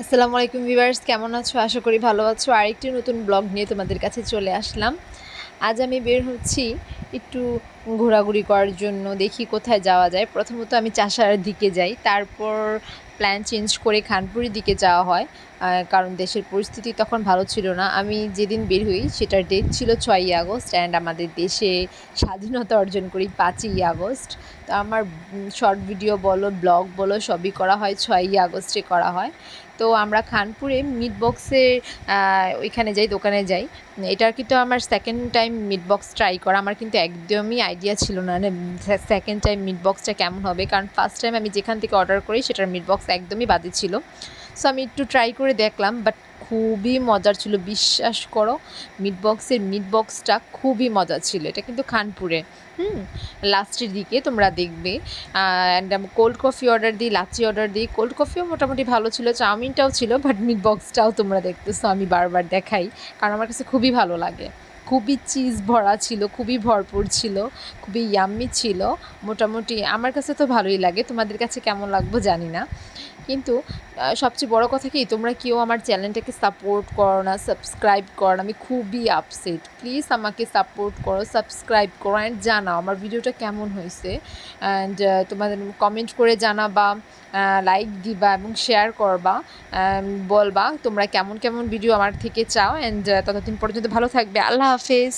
আসসালামু আলাইকুম ভিভার্স কেমন আছো? আশা করি ভালো আছো। আরেকটি নতুন ব্লগ নিয়ে তোমাদের কাছে চলে আসলাম। আজ আমি বের হচ্ছি একটু ঘোরাঘুরি করার জন্য, দেখি কোথায় যাওয়া যায়। প্রথমত আমি চাষার দিকে যাই, তারপর প্ল্যান চেঞ্জ করে খানপুরের দিকে যাওয়া হয়। কারণ দেশের পরিস্থিতি তখন ভালো ছিল না। আমি যেদিন বের হই, সেটার ডেট ছিল ছয়ই আগস্ট অ্যান্ড আমাদের দেশে স্বাধীনতা অর্জন করি পাঁচই আগস্ট। তো আমার শর্ট ভিডিও বলো ব্লগ বলো, সবই করা হয়, ছয়ই আগস্টে করা হয়। তো আমরা খানপুরে মিট বক্সের ওইখানে যাই, দোকানে যাই। এটার কিন্তু আমার second time meet box try করা। আমার কিন্তু একদমই আইডিয়া ছিল না সেকেন্ড টাইম মিট বক্সটা কেমন হবে। কারণ ফার্স্ট টাইম আমি যেখান থেকে অর্ডার করি, সেটার মিট বক্স একদমই বাদে ছিল। সো আমি একটু ট্রাই করে দেখলাম বাট খুবই মজার ছিল। বিশ্বাস করো মিট বক্সের মিট বক্সটা খুবই মজা ছিল। এটা কিন্তু খানপুরে। হুম, লাস্টের দিকে তোমরা দেখবে। অ্যান্ড আমি কোল্ড কফি অর্ডার দিই লাচি অর্ডার দিই। কোল্ড কফিও মোটামুটি ভালো ছিল, চাউমিনটাও ছিল বাট মিট বক্সটাও তোমরা দেখতেছো, আমি বারবার দেখাই, কারণ আমার কাছে খুবই ভালো লাগে। খুবই চিজ ভরা ছিল, খুবই ভরপুর ছিল, খুবই ইয়াম্মি ছিল। মোটামুটি আমার কাছে তো ভালোই লাগে, তোমাদের কাছে কেমন লাগবো জানি না। কিন্তু সবচেয়ে বড় কথা কি, তোমরা কেউ আমার চ্যানেলটাকে সাপোর্ট করো না সাবস্ক্রাইব করো না, আমি খুবই আপসেট প্লিজ আমাকে সাপোর্ট করো সাবস্ক্রাইব করো অ্যান্ড জানাও আমার ভিডিওটা কেমন হয়েছে অ্যান্ড তোমাদের কমেন্ট করে জানাবা লাইক দিবা এবং শেয়ার করবা বলবা তোমরা কেমন কেমন ভিডিও আমার থেকে চাও অ্যান্ড ততদিন পর্যন্ত ভালো থাকবে। আল্লাহ হাফেজ।